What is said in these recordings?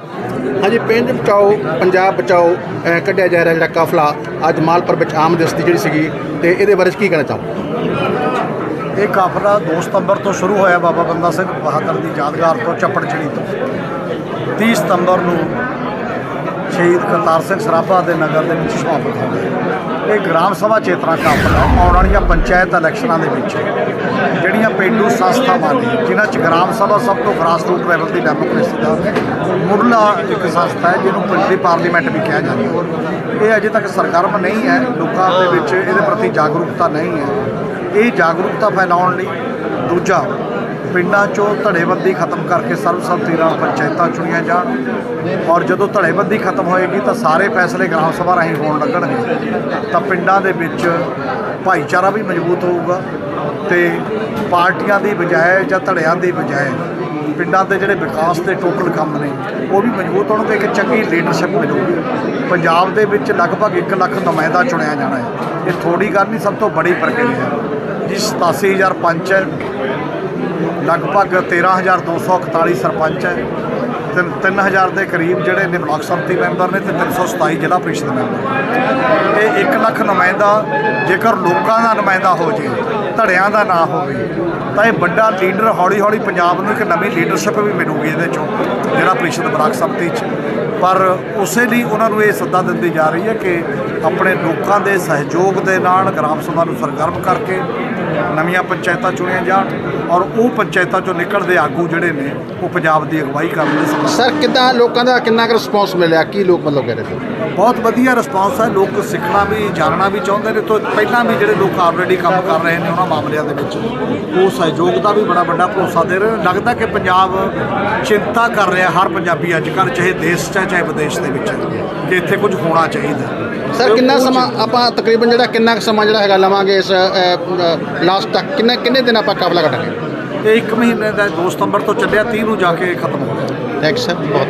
ਹਾਂਜੀ, ਪਿੰਡ ਬਚਾਓ, ਪੰਜਾਬ ਬਚਾਓ ਕੱਢਿਆ ਜਾ ਰਿਹਾ ਜਿਹੜਾ ਕਾਫਲਾ ਅੱਜ ਮਾਲਪੁਰ ਵਿੱਚ ਆਮਦਸਤ ਦੀ ਜਿਹੜੀ ਸੀਗੀ ਤੇ ਇਹਦੇ ਬਾਰੇ 'ਚ ਕੀ ਕਹਿਣਾ ਚਾਹੋ ਇਹ ਕਾਫਲਾ 2 ਸਤੰਬਰ ਤੋਂ ਸ਼ੁਰੂ ਹੋਇਆ ਬਾਬਾ ਬੰਦਾ ਸਿੰਘ ਬਹਾਦਰ ਦੀ ਯਾਦਗਾਰ ਤੋਂ ਚੱਪੜਚਿੜੀ ਤੋਂ। 30 ਸਤੰਬਰ ਨੂੰ ਸ਼ਹੀਦ ਕਰਤਾਰ ਸਿੰਘ ਸਰਾਭਾ ਦੇ ਨਗਰ ਦੇ ਵਿੱਚ ਸਮਾਪਤ ਹੋ ਗਿਆ। ਇਹ ਗ੍ਰਾਮ ਸਭਾ ਚੇਤਨਾ ਕਾਫਲਾ ਆਉਣ ਵਾਲੀਆਂ ਪੰਚਾਇਤ ਇਲੈਕਸ਼ਨਾਂ ਦੇ ਵਿੱਚ ਜਿਹੜੀਆਂ ਪਿੰਡੂ ਸੰਸਥਾਵਾਂ ਨੇ, ਜਿਨ੍ਹਾਂ 'ਚ ਗ੍ਰਾਮ ਸਭਾ ਸਭ ਤੋਂ ਗ੍ਰਾਸ ਰੂਟ ਲੈਵਲ ਦੀ ਡੈਮੋਕ੍ਰੇਸੀ ਦਾ ਮੁੱਢਲਾ ਇੱਕ ਸੰਸਥਾ ਹੈ, ਜਿਹਨੂੰ ਪਿੰਡੀ ਪਾਰਲੀਮੈਂਟ ਵੀ ਕਿਹਾ ਜਾਂਦਾ ਇਹ ਅਜੇ ਤੱਕ ਸਰਗਰਮ ਨਹੀਂ ਹੈ, ਲੋਕਾਂ ਦੇ ਵਿੱਚ ਇਹਦੇ ਪ੍ਰਤੀ ਜਾਗਰੂਕਤਾ ਨਹੀਂ ਹੈ। ਇਹ ਜਾਗਰੂਕਤਾ ਫੈਲਾਉਣ ਲਈ ਦੂਜਾ ਪਿੰਡਾਂ 'ਚੋਂ ਧੜੇਬੰਦੀ ਖਤਮ ਕਰਕੇ ਸਰਬਸੰਮਤੀ ਨਾਲ ਪੰਚਾਇਤਾਂ ਚੁਣੀਆਂ ਜਾਣ ਔਰ ਜਦੋਂ ਧੜੇਬੰਦੀ ਖਤਮ ਹੋਏਗੀ ਤਾਂ ਸਾਰੇ ਫੈਸਲੇ ਗ੍ਰਾਮ ਸਭਾ ਰਾਹੀਂ ਹੋਣ ਲੱਗਣਗੇ। ਤਾਂ ਪਿੰਡਾਂ ਦੇ ਵਿੱਚ ਭਾਈਚਾਰਾ ਵੀ ਮਜ਼ਬੂਤ ਹੋਊਗਾ ਤੇ ਪਾਰਟੀਆਂ ਦੀ ਬਜਾਏ ਜਾਂ ਧੜਿਆਂ ਦੀ ਬਜਾਏ ਪਿੰਡਾਂ ਦੇ ਜਿਹੜੇ ਵਿਕਾਸ ਦੇ ਟੋਟਲ ਕੰਮ ਨੇ, ਉਹ ਵੀ ਮਜ਼ਬੂਤ ਹੋਣਗੇ, ਇੱਕ ਚੰਗੀ ਲੀਡਰਸ਼ਿਪ ਮਿਲੂਗੀ। ਪੰਜਾਬ ਦੇ ਵਿੱਚ ਲਗਭਗ 1 ਲੱਖ ਨੁਮਾਇੰਦਾ ਚੁਣਿਆ ਜਾਣਾ ਹੈ। ਇਹ ਥੋੜੀ ਗੱਲ ਨਹੀਂ, ਸਭ ਤੋਂ ਬੜੀ ਪ੍ਰਕਿਰਿਆ ਹੈ। ਜੀ 87000 ਪੰਚ ਹੈ ਲਗਭਗ 13241 ਸਰਪੰਚ ਹੈ। 3000 ਦੇ ਕਰੀਬ ਜਿਹੜੇ ਨੇ ਬਲਾਕ ਸੰਮਤੀ ਮੈਂਬਰ ਨੇ ਤੇ 327 ਜ਼ਿਲ੍ਹਾ ਪ੍ਰੀਸ਼ਦ ਮੈਂਬਰ। ਇਹ 1 ਲੱਖ ਨੁਮਾਇੰਦਾ, ਜੇਕਰ ਲੋਕਾਂ ਦਾ ਨੁਮਾਇੰਦਾ ਹੋ ਜੇ, ਧੜਿਆਂ ਦਾ ਨਾ ਹੋਵੇ, ਤਾਂ ਇਹ ਵੱਡਾ ਲੀਡਰ ਹੌਲੀ ਹੌਲੀ ਪੰਜਾਬ ਨੂੰ ਇੱਕ ਨਵੀਂ ਲੀਡਰਸ਼ਿਪ ਵੀ ਮਿਲੂਗੀ ਇਹਦੇ ਚੋਂ, ਜਿਹੜਾ ਪ੍ਰੀਸ਼ਦ ਬਲਾਕ ਸੰਮਤੀ 'ਚ। ਪਰ ਉਸੇ ਲਈ ਉਹਨਾਂ ਨੂੰ ਇਹ ਸੱਦਾ ਦਿੱਤੀ ਜਾ ਰਹੀ ਹੈ ਕਿ ਆਪਣੇ ਲੋਕਾਂ ਦੇ ਸਹਿਯੋਗ ਦੇ ਨਾਲ ਗ੍ਰਾਮ ਸਭਾ ਨੂੰ ਸਰਗਰਮ ਕਰਕੇ ਨਵੀਆਂ ਪੰਚਾਇਤਾਂ ਚੁਣੀਆਂ ਜਾਣ ਔਰ ਉਹ ਪੰਚਾਇਤਾਂ ਚੋਂ ਨਿਕਲਦੇ ਆਗੂ ਜਿਹੜੇ ਨੇ, ਉਹ ਪੰਜਾਬ ਦੀ ਅਗਵਾਈ ਕਰਨ ਦੇ ਸਰ ਕਿੱਦਾਂ ਲੋਕਾਂ ਦਾ ਕਿੰਨਾ ਕੁ ਰਿਸਪੌਂਸ ਮਿਲਿਆ? ਕੀ ਲੋਕ ਮਤਲਬ ਕਹਿ ਰਹੇ ਸੀ? ਬਹੁਤ ਵਧੀਆ ਰਿਸਪਾਂਸ ਹੈ ਲੋਕ ਸਿੱਖਣਾ ਵੀ ਜਾਣਨਾ ਵੀ ਚਾਹੁੰਦੇ ਨੇ। ਤੋਂ ਪਹਿਲਾਂ ਵੀ ਜਿਹੜੇ ਲੋਕ ਆਲਰੇਡੀ ਕੰਮ ਕਰ ਰਹੇ ਨੇ ਉਹਨਾਂ ਮਾਮਲਿਆਂ ਦੇ ਵਿੱਚ। ਉਹ ਸਹਿਯੋਗ ਦਾ ਵੀ ਬੜਾ ਵੱਡਾ ਭਰੋਸਾ ਦੇ ਰਹੇ। ਲੱਗਦਾ ਕਿ ਪੰਜਾਬ ਚਿੰਤਾ ਕਰ ਰਿਹਾ ਹਰ ਪੰਜਾਬੀ ਅੱਜ ਕੱਲ੍ਹ ਚਾਹੇ ਦੇਸ਼ 'ਚ ਹੈ ਚਾਹੇ ਵਿਦੇਸ਼ ਦੇ ਵਿੱਚ ਹੈ, ਕਿ ਇੱਥੇ ਕੁਝ ਹੋਣਾ ਚਾਹੀਦਾ ਸਰ ਕਿੰਨਾ ਸਮਾਂ ਆਪਾਂ ਤਕਰੀਬਨ ਜਿਹੜਾ ਕਿੰਨਾ ਕੁ ਸਮਾਂ ਜਿਹੜਾ ਹੈਗਾ ਲਵਾਂਗੇ ਇਸ ਲਾਸਟ ਤੱਕ ਕਿੰਨੇ ਕਿੰਨੇ ਦਿਨ ਆਪਾਂ ਕਾਫਲਾ ਕੱਢਾਂਗੇ? ਇਹ ਇੱਕ ਮਹੀਨੇ ਦਾ 2 ਸਤੰਬਰ ਤੋਂ ਚੱਲਿਆ 30 ਨੂੰ ਜਾ ਕੇ ਖਤਮ ਹੋ ਗਿਆ। ਥੈਂਕਸ ਸਰ ਬਹੁਤ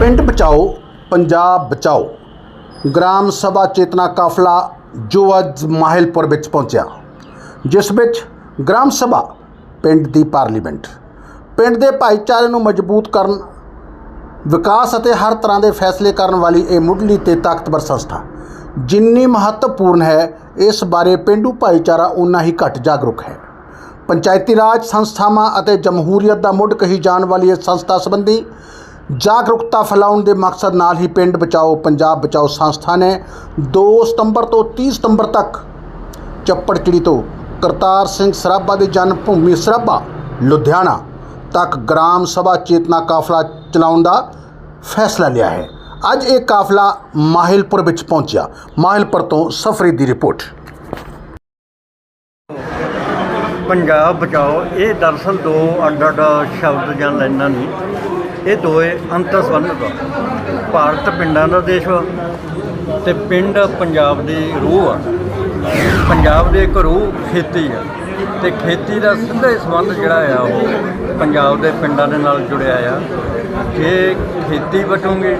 ਪਿੰਡ ਬਚਾਓ ਪੰਜਾਬ ਬਚਾਓ। ਗ੍ਰਾਮ ਸਭਾ ਚੇਤਨਾ ਕਾਫਲਾ ਜੋ ਅੱਜ ਮਾਹਿਲਪੁਰ ਵਿੱਚ ਪਹੁੰਚਿਆ। ਜਿਸ ਵਿੱਚ ਗ੍ਰਾਮ ਸਭਾ ਪਿੰਡ ਦੀ ਪਾਰਲੀਮੈਂਟ। ਪਿੰਡ ਦੇ ਭਾਈਚਾਰੇ ਨੂੰ ਮਜ਼ਬੂਤ ਕਰਨ ਵਿਕਾਸ ਅਤੇ ਹਰ ਤਰ੍ਹਾਂ ਦੇ ਫੈਸਲੇ ਕਰਨ ਵਾਲੀ ਇਹ ਮੁੱਢਲੀ ਤੇ ਤਾਕਤਵਰ ਸੰਸਥਾ। ਜਿੰਨੀ ਮਹੱਤਵਪੂਰਨ ਹੈ ਇਸ ਬਾਰੇ ਪਿੰਡੂ ਭਾਈਚਾਰਾ ਉਨਾ ਹੀ ਘੱਟ ਜਾਗਰੂਕ ਹੈ। ਪੰਚਾਇਤੀ ਰਾਜ, ਸੰਸਥਾਵਾਂ ਅਤੇ ਜਮਹੂਰੀਅਤ ਦਾ ਮੁੱਢ ਕਹੀ ਜਾਣ ਵਾਲੀ ਇਸ ਸੰਸਥਾ ਸੰਬੰਧੀ ਜਾਗਰੂਕਤਾ ਫੈਲਾਉਣ ਦੇ ਮਕਸਦ ਨਾਲ ਹੀ ਪਿੰਡ ਬਚਾਓ, ਪੰਜਾਬ ਬਚਾਓ ਸੰਸਥਾ ਨੇ 2 ਸਤੰਬਰ ਤੋਂ 30 ਸਤੰਬਰ ਤੱਕ ਚੱਪੜਚਿੜੀ ਤੋਂ ਕਰਤਾਰ ਸਿੰਘ ਸਰਾਭਾ ਦੀ ਜਨਮ ਭੂਮੀ ਸਰਾਭਾ, ਲੁਧਿਆਣਾ ਤੱਕ ਗ੍ਰਾਮ ਸਭਾ ਚੇਤਨਾ ਕਾਫਲਾ ਚਲਾਉਣ ਦਾ ਫੈਸਲਾ ਲਿਆ ਹੈ। ਅੱਜ ਇਹ ਕਾਫਲਾ ਮਾਹਿਲਪੁਰ ਵਿੱਚ ਪਹੁੰਚਿਆ। ਮਾਹਿਲਪੁਰ ਤੋਂ ਸਫਰੀ ਦੀ ਰਿਪੋਰਟ। ਪੰਜਾਬ ਬਚਾਓ, ਇਹ ਦਰਅਸਲ ਦੋ ਅੱਡ ਅੱਡ ਸ਼ਬਦ ਜਾਂ ਲਾਈਨਾਂ ਨਹੀਂ ਇਹ ਦੋਏ ਅੰਤਰ ਸੰਬੰਧਿਤ ਆ। ਭਾਰਤ ਪਿੰਡਾਂ ਦਾ ਦੇਸ਼ ਵਾ ਤੇ ਪਿੰਡ ਪੰਜਾਬ ਦੀ ਰੂਹ ਆ। ਪੰਜਾਬ ਦੀ ਇੱਕ ਰੂਹ ਖੇਤੀ ਆ ਤੇ ਖੇਤੀ ਦਾ ਸਿੱਧਾ ਸੰਬੰਧ ਜਿਹੜਾ ਆ ਉਹ ਪੰਜਾਬ ਦੇ ਪਿੰਡਾਂ ਦੇ ਨਾਲ ਜੁੜਿਆ ਆ। ਜੇ ਖੇਤੀ ਬਚੂਗੀ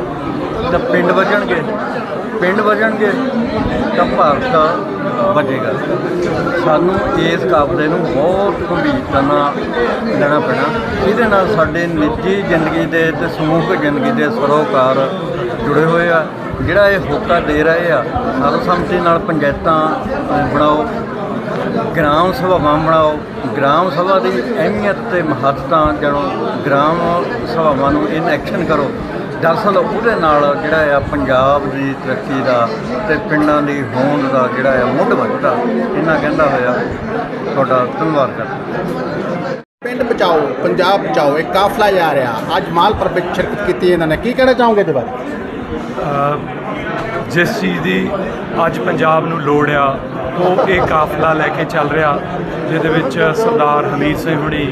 ਤਾਂ ਪਿੰਡ ਬਚਣਗੇ ਪਿੰਡ ਵਜਣਗੇ ਤਾਂ ਭਾਰਤ ਬਚੇਗਾ ਸਾਨੂੰ ਇਸ ਕਾਬਲੇ ਨੂੰ ਬਹੁਤ ਗੰਭੀਰਤਾ ਨਾਲ ਲੈਣਾ ਪੈਣਾ। ਇਹਦੇ ਨਾਲ ਸਾਡੇ ਨਿੱਜੀ ਜ਼ਿੰਦਗੀ ਦੇ ਤੇ ਸਮੂਹਿਕ ਜ਼ਿੰਦਗੀ ਦੇ ਸਰੋਕਾਰ ਜੁੜੇ ਹੋਏ ਆ। ਜਿਹੜਾ ਇਹ ਹੋਕਾ ਦੇ ਰਹੇ ਆ, ਸਰਬਸੰਮਤੀ ਨਾਲ ਪੰਚਾਇਤਾਂ ਬਣਾਓ, ਗ੍ਰਾਮ ਸਭਾਵਾਂ ਬਣਾਓ, ਗ੍ਰਾਮ ਸਭਾ ਦੀ ਅਹਿਮੀਅਤ ਤੇ ਮਹੱਤਤਾ ਜਾਣੋ ਗ੍ਰਾਮ ਸਭਾਵਾਂ ਨੂੰ ਇਨ ਐਕਸ਼ਨ ਕਰੋ। ਦਰਅਸਲ ਉਹਦੇ ਨਾਲ ਜਿਹੜਾ ਆ ਪੰਜਾਬ ਦੀ ਤਰੱਕੀ ਦਾ ਤੇ ਪਿੰਡਾਂ ਦੀ ਹੋਂਦ ਦਾ ਜਿਹੜਾ ਆ ਮੁੱਢ ਵੱਜਦਾ ਇਹਨਾਂ ਕਹਿੰਦਾ ਹੋਇਆ, ਤੁਹਾਡਾ ਧੰਨਵਾਦ ਕਰਦਾ। ਪਿੰਡ ਬਚਾਓ, ਪੰਜਾਬ ਬਚਾਓ, ਇਹ ਕਾਫਲਾ ਜਾ ਰਿਹਾ। ਅੱਜ ਮਾਲਪੁਰ ਵਿੱਚ ਸ਼ਿਰਕਤ ਕੀਤੀ ਇਹਨਾਂ ਨੇ। ਕੀ ਕਹਿਣਾ ਚਾਹੋਗੇ ਇਹਦੇ ਬਾਰੇ? ਜਿਸ ਚੀਜ਼ ਦੀ ਅੱਜ ਪੰਜਾਬ ਨੂੰ ਲੋੜ ਆ, ਉਹ ਇਹ ਕਾਫਲਾ ਲੈ ਕੇ ਚੱਲ ਰਿਹਾ, ਜਿਹਦੇ ਵਿੱਚ ਸਰਦਾਰ ਹਮੀਦ ਸਿੰਘ ਹੁਣੀ,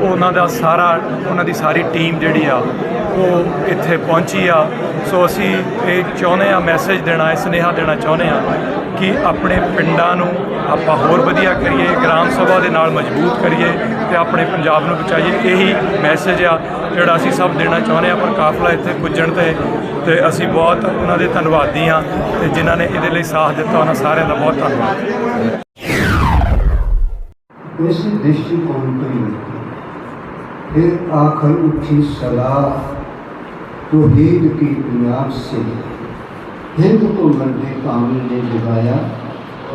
ਉਹਨਾਂ ਦਾ ਸਾਰਾ, ਉਹਨਾਂ ਦੀ ਸਾਰੀ ਟੀਮ ਜਿਹੜੀ ਆ, ਉਹ ਇੱਥੇ ਪਹੁੰਚੀ ਆ। ਸੋ ਅਸੀਂ ਇਹ ਚਾਹੁੰਦੇ ਆ ਮੈਸੇਜ ਦੇਣਾ ਸੁਨੇਹਾ ਦੇਣਾ ਚਾਹੁੰਦੇ ਆ ਕਿ ਆਪਣੇ ਪਿੰਡਾਂ ਨੂੰ ਆਪਾਂ ਹੋਰ ਵਧੀਆ ਕਰੀਏ, ਗ੍ਰਾਮ ਸਭਾ ਦੇ ਨਾਲ ਮਜ਼ਬੂਤ ਕਰੀਏ ਤੇ ਆਪਣੇ ਪੰਜਾਬ ਨੂੰ ਬਚਾਈਏ। ਇਹੀ ਮੈਸੇਜ ਆ ਜਿਹੜਾ ਅਸੀਂ ਸਭ ਦੇਣਾ ਚਾਹੁੰਦੇ ਆ ਪਰ ਕਾਫਲਾ ਇੱਥੇ ਪੁੱਜਣ ਤੇ ਤੇ ਅਸੀਂ ਬਹੁਤ ਉਹਨਾਂ ਦੇ ਧੰਨਵਾਦੀ ਆ ਤੇ ਜਿਨ੍ਹਾਂ ਨੇ ਇਹਦੇ ਲਈ ਸਾਥ ਦਿੱਤਾ, ਉਹਨਾਂ ਸਾਰਿਆਂ ਦਾ ਬਹੁਤ ਧੰਨਵਾਦ। ਇਸ ਦ੍ਰਿਸ਼ਟੀਕੋਣ ਤੋਂ ਹੀ ਆਖਰ ਉੱਠੀ ਸਲਾਹ ਤੋਹੀਦ ਕੀ ਬੁਨਿਆਦ ਸੇ हिंद को मर्दे कामिल ने जगाया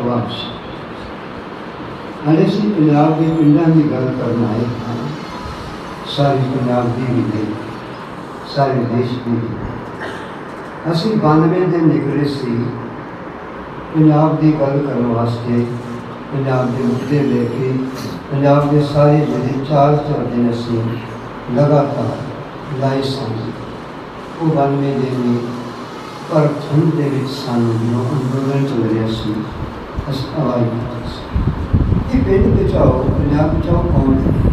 वापस ਅਨੇ ਸੀ ਪੰਜਾਬ ਦੇ ਪਿੰਡਾਂ ਦੀ ਗੱਲ ਕਰਨ ਆਏ ਹਾਂ ਸਾਰੀ ਪੰਜਾਬ ਦੀ ਵੀ ਨਹੀਂ ਸਾਰੇ ਦੇਸ਼ ਦੀ ਵੀ ਨਹੀਂ। ਅਸੀਂ 92 ਦੇ ਨਿਕਲੇ ਸੀ ਪੰਜਾਬ ਦੀ ਗੱਲ ਕਰਨ ਵਾਸਤੇ ਪੰਜਾਬ ਦੇ ਮੁੱਦੇ ਲੈ ਕੇ ਪੰਜਾਬ ਦੇ ਸਾਰੇ ਜਿਹੜੇ ਚਾਰ ਚਾਰ ਦਿਨ ਅਸੀਂ ਲਗਾਤਾਰ ਲਾਏ ਸਨ ਉਹ 92 ਦੇ ਨੇ ਪਰ ਠੰਡ ਦੇ ਵਿੱਚ ਸਾਨੂੰ ਜੋ ਅੰਦੋਲਨ ਚੱਲ ਰਿਹਾ ਸੀ, ਅਸੀਂ ਆਵਾਜ਼ ਦਿੱਤੀ ਸੀ। ਇਹ ਪਿੰਡ ਬਚਾਓ, ਪੰਜਾਬ ਬਚਾਓ ਕੌਣ ਹੈ?